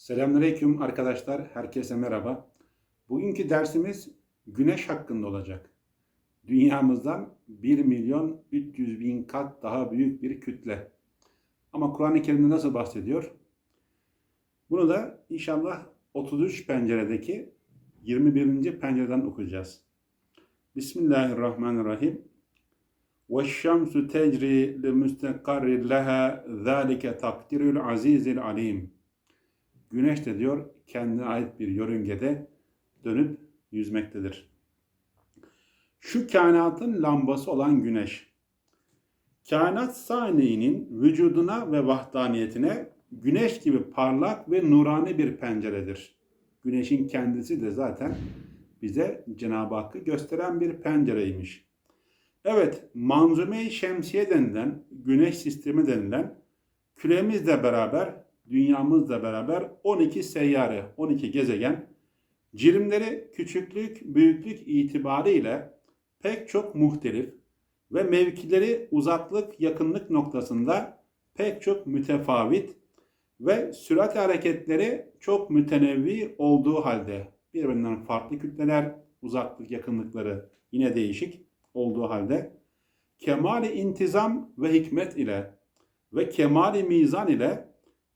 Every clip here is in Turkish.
Selamünaleyküm arkadaşlar, herkese merhaba. Bugünkü dersimiz güneş hakkında olacak. Dünyamızdan 1 milyon 300 bin kat daha büyük bir kütle. Ama Kur'an-ı Kerim'de nasıl bahsediyor? Bunu da inşallah 33 penceredeki 21. pencereden okuyacağız. Bismillahirrahmanirrahim. وَالشَّمْسُ تَجْرِي لِمُسْتَقَرٍ لَهَا ذَٰلِكَ تَقْدِرُ الْعَز۪يزِ الْعَل۪يمِ Güneş de diyor kendine ait bir yörüngede dönüp yüzmektedir. Şu kainatın lambası olan güneş, kainat saniyenin vücuduna ve vahdaniyetine güneş gibi parlak ve nurani bir penceredir. Güneşin kendisi de zaten bize Cenab-ı Hakk'ı gösteren bir pencereymiş. Evet, manzume-i şemsiye denilen, güneş sistemi denilen küremizle beraber dünyamızla beraber 12 seyyare, 12 gezegen cirimleri küçüklük, büyüklük itibariyle pek çok muhtelif ve mevkileri uzaklık, yakınlık noktasında pek çok mütefavit ve sürat hareketleri çok mütenevvi olduğu halde birbirinden farklı kütleler, uzaklık, yakınlıkları yine değişik olduğu halde kemali intizam ve hikmet ile ve kemali mizan ile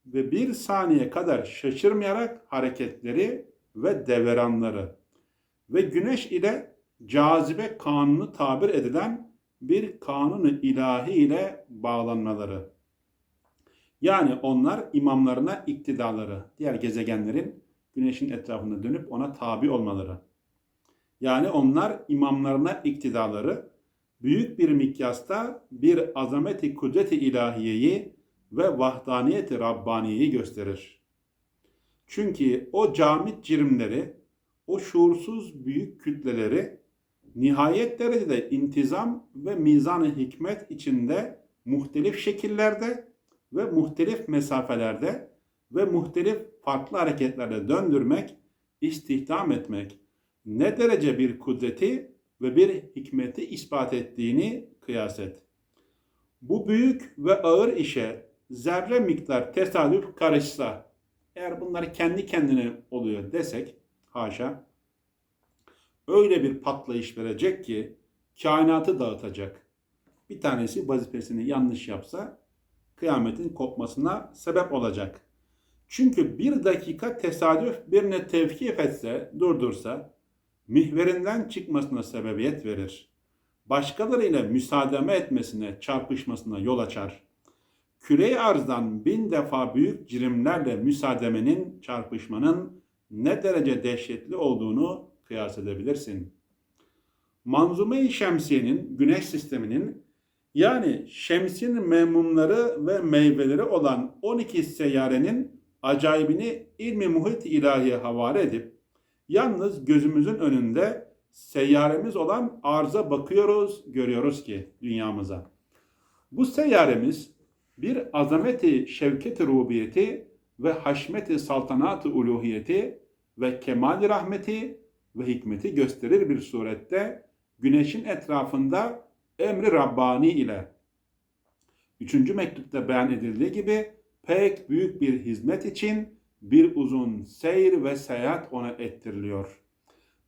ve bir saniye kadar şaşırmayarak hareketleri ve deveranları ve güneş ile cazibe kanunu tabir edilen bir kanunu ilahi ile bağlanmaları. Yani onlar imamlarına iktidaları, diğer gezegenlerin güneşin etrafında dönüp ona tabi olmaları. Yani onlar imamlarına iktidaları büyük bir mikyasta bir azameti kudreti ilahiyeyi ve vahdaniyeti Rabbaniye'yi gösterir. Çünkü o camit cirimleri, o şuursuz büyük kütleleri nihayet derecede intizam ve mizan-ı hikmet içinde muhtelif şekillerde ve muhtelif mesafelerde ve muhtelif farklı hareketlerde döndürmek, istihdam etmek ne derece bir kudreti ve bir hikmeti ispat ettiğini kıyas et. Bu büyük ve ağır işe zerre miktar tesadüf karışsa, eğer bunlar kendi kendine oluyor desek, haşa, öyle bir patlayış verecek ki kainatı dağıtacak. Bir tanesi vazifesini yanlış yapsa kıyametin kopmasına sebep olacak. Çünkü bir dakika tesadüf birine tevkif etse, durdursa, mihverinden çıkmasına sebebiyet verir. Başkalarıyla müsaademe etmesine, çarpışmasına yol açar küre arzdan bin defa büyük cirimlerle müsaademenin, çarpışmanın ne derece dehşetli olduğunu kıyas edebilirsin. Manzume-i Şemsiye'nin, güneş sisteminin yani şemsin memumları ve meyveleri olan 12 seyyarenin acayibini ilmi muhit ilahiye havale edip yalnız gözümüzün önünde seyyaremiz olan arza bakıyoruz, görüyoruz ki dünyamıza. Bu seyyaremiz bir azameti şevketi rubiyeti ve haşmeti saltanatı uluhiyeti ve kemali rahmeti ve hikmeti gösterir bir surette güneşin etrafında emri Rabbani ile üçüncü mektupta beyan edildiği gibi pek büyük bir hizmet için bir uzun seyir ve seyahat ona ettiriliyor.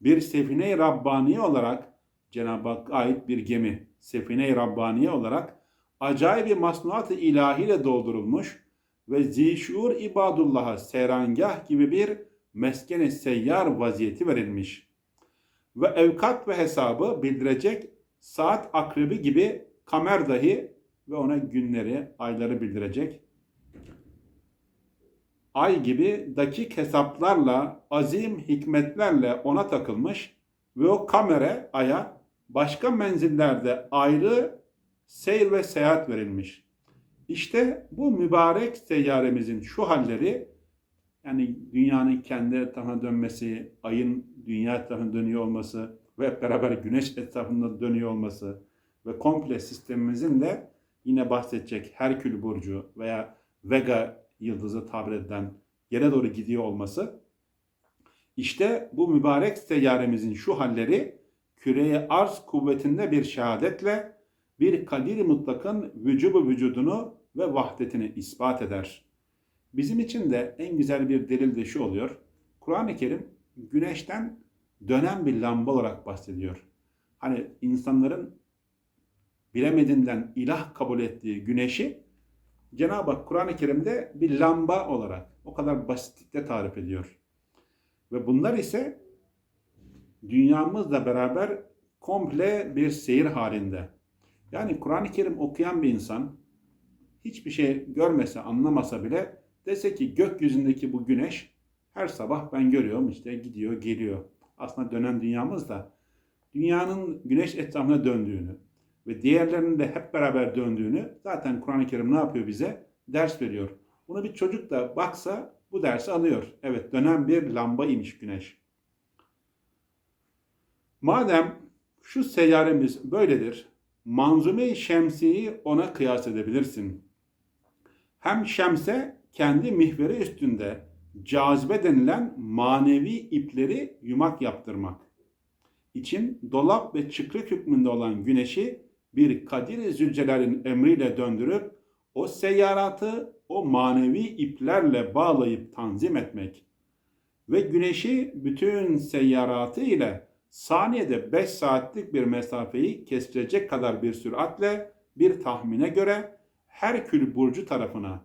Bir sefine-i Rabbani olarak Cenab-ı Hakk'a ait bir gemi, sefine-i Rabbani olarak acayip bir masnuat-ı ilahiyle doldurulmuş ve zişur ibadullah'a seyrangah gibi bir meskene seyyar vaziyeti verilmiş. Ve evkat ve hesabı bildirecek saat akrebi gibi kamer dahi ve ona günleri, ayları bildirecek. Ay gibi dakik hesaplarla, azim hikmetlerle ona takılmış ve o kamera aya başka menzillerde ayrı seyir ve seyahat verilmiş. İşte bu mübarek seyyaremizin şu halleri yani dünyanın kendi etrafına dönmesi, ayın dünya etrafına dönüyor olması ve beraber güneş etrafında dönüyor olması ve komple sistemimizin de yine bahsedecek Herkül Burcu veya Vega yıldızı tabir edilen yere doğru gidiyor olması işte bu mübarek seyyaremizin şu halleri küreye arz kuvvetinde bir şehadetle bir kadir mutlakın vücubu vücudunu ve vahdetini ispat eder. Bizim için de en güzel bir delil de şu oluyor. Kur'an-ı Kerim güneşten dönen bir lamba olarak bahsediyor. Hani insanların bilemediğinden ilah kabul ettiği güneşi Cenab-ı Hak Kur'an-ı Kerim'de bir lamba olarak o kadar basitlikle tarif ediyor. Ve bunlar ise dünyamızla beraber komple bir seyir halinde. Yani Kur'an-ı Kerim okuyan bir insan hiçbir şey görmese, anlamasa bile dese ki gökyüzündeki bu güneş her sabah ben görüyorum işte gidiyor, geliyor. Aslında dönen dünyamız da dünyanın güneş etrafına döndüğünü ve diğerlerinin de hep beraber döndüğünü zaten Kur'an-ı Kerim ne yapıyor bize? Ders veriyor. Bunu bir çocuk da baksa bu dersi alıyor. Evet dönen bir lamba imiş güneş. Madem şu seyyaremiz böyledir, manzume-i şemsiyi ona kıyas edebilirsin. Hem şemse kendi mihveri üstünde cazibe denilen manevi ipleri yumak yaptırmak için dolap ve çıkrık hükmünde olan güneşi bir Kadir-i Zülcelal'in emriyle döndürüp o seyyaratı o manevi iplerle bağlayıp tanzim etmek ve güneşi bütün seyyaratı ile saniyede 5 saatlik bir mesafeyi kestirecek kadar bir süratle bir tahmine göre Herkül burcu tarafına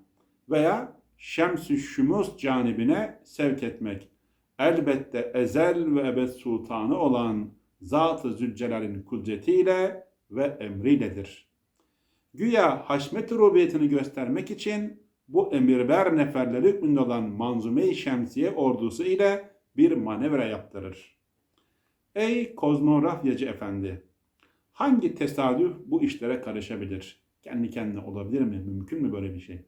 veya Şems-ü Şumus canibine sevk etmek. Elbette ezel ve ebed sultanı olan Zat-ı Zülcelal'in kudretiyle ve emriyledir. Güya haşmet-i rubiyetini göstermek için bu emirber neferleri hükmünde olan Manzume-i Şemsiye ordusu ile bir manevra yaptırır. Ey kozmografyacı efendi! Hangi tesadüf bu işlere karışabilir? Kendi kendine olabilir mi? Mümkün mü böyle bir şey?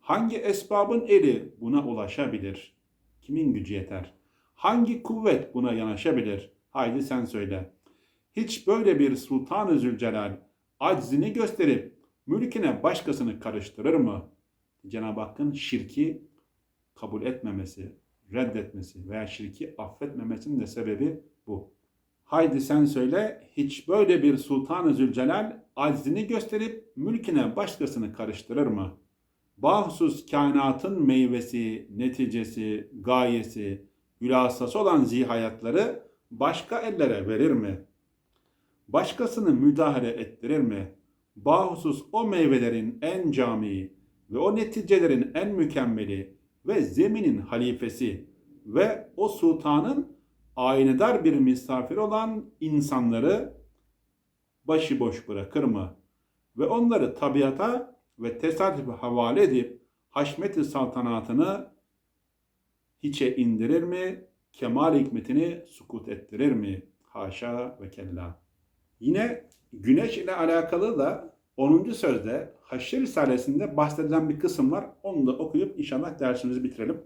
Hangi esbabın eli buna ulaşabilir? Kimin gücü yeter? Hangi kuvvet buna yanaşabilir? Haydi sen söyle. Hiç böyle bir Sultan-ı Zülcelal aczini gösterip mülküne başkasını karıştırır mı? Cenab-ı Hakk'ın şirki kabul etmemesi, reddetmesi veya şirki affetmemesinin de sebebi bu. Haydi sen söyle hiç böyle bir Sultan-ı Zülcelal aczini gösterip mülküne başkasını karıştırır mı? Bahsus kainatın meyvesi, neticesi, gayesi, hülasası olan zihayatları başka ellere verir mi? Başkasını müdahale ettirir mi? Bahusus o meyvelerin en camii ve o neticelerin en mükemmeli ve zeminin halifesi ve o sultanın aynedar bir misafir olan insanları başıboş bırakır mı? Ve onları tabiata ve tesadüfe havale edip haşmeti saltanatını hiçe indirir mi? Kemal hikmetini sukut ettirir mi? Haşa ve kella. Yine güneş ile alakalı da 10. sözde Haşr Risalesi'nde bahsedilen bir kısım var. Onu da okuyup inşallah dersimizi bitirelim.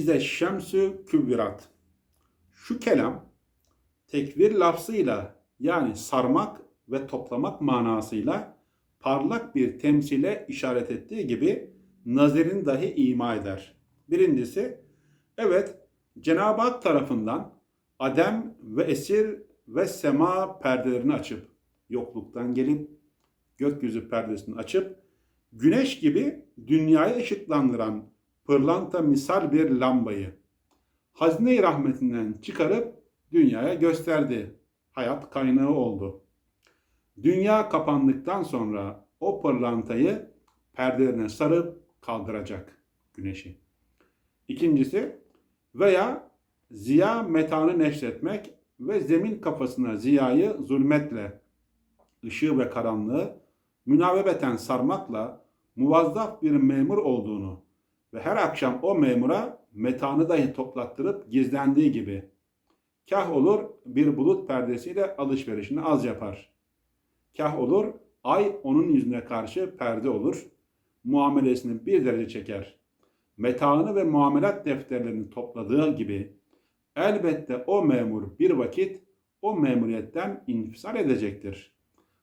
İze şemsü kübvirat. Şu kelam tekvir lafzıyla yani sarmak ve toplamak manasıyla parlak bir temsile işaret ettiği gibi nazerin dahi ima eder. Birincisi, evet Cenab-ı Hak tarafından Adem ve esir ve sema perdelerini açıp, yokluktan gelip gökyüzü perdesini açıp, güneş gibi dünyayı ışıklandıran pırlanta misal bir lambayı hazine rahmetinden çıkarıp dünyaya gösterdi. Hayat kaynağı oldu. Dünya kapandıktan sonra o pırlantayı perdelerine sarıp kaldıracak güneşi. İkincisi veya ziya metanı neşretmek ve zemin kafasına ziyayı zulmetle, ışığı ve karanlığı münavebeten sarmakla muvazzaf bir memur olduğunu ve her akşam o memura metanı dahi toplattırıp gizlendiği gibi kah olur bir bulut perdesiyle alışverişini az yapar. Kah olur ay onun yüzüne karşı perde olur, muamelesini bir derece çeker. Metaını ve muamelat defterlerini topladığı gibi elbette o memur bir vakit o memuriyetten infisal edecektir.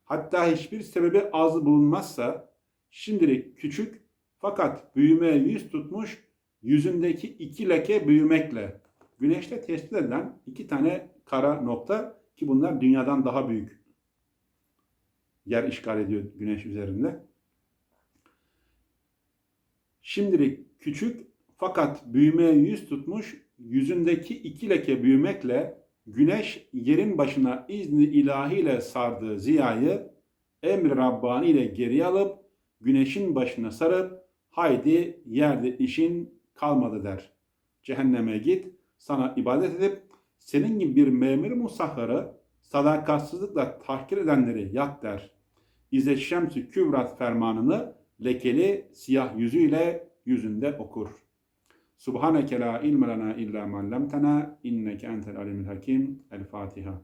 Hatta hiçbir sebebi az bulunmazsa şimdilik küçük fakat büyümeye yüz tutmuş yüzündeki iki leke büyümekle güneşte tespit edilen iki tane kara nokta ki bunlar dünyadan daha büyük yer işgal ediyor güneş üzerinde. Şimdilik küçük fakat büyümeye yüz tutmuş yüzündeki iki leke büyümekle güneş yerin başına izni ilahiyle sardığı ziyayı emri Rabbani ile geriye alıp güneşin başına sarıp haydi yerde işin kalmadı der. Cehenneme git sana ibadet edip senin gibi bir memur musahharı sadakatsizlikle tahkir edenleri yak der. İzzet Şems-i Kübrat fermanını lekeli siyah yüzüyle yüzünde okur. Subhaneke la ilme lena illa ma allamtena inneke entel alimul hakim. El Fatiha.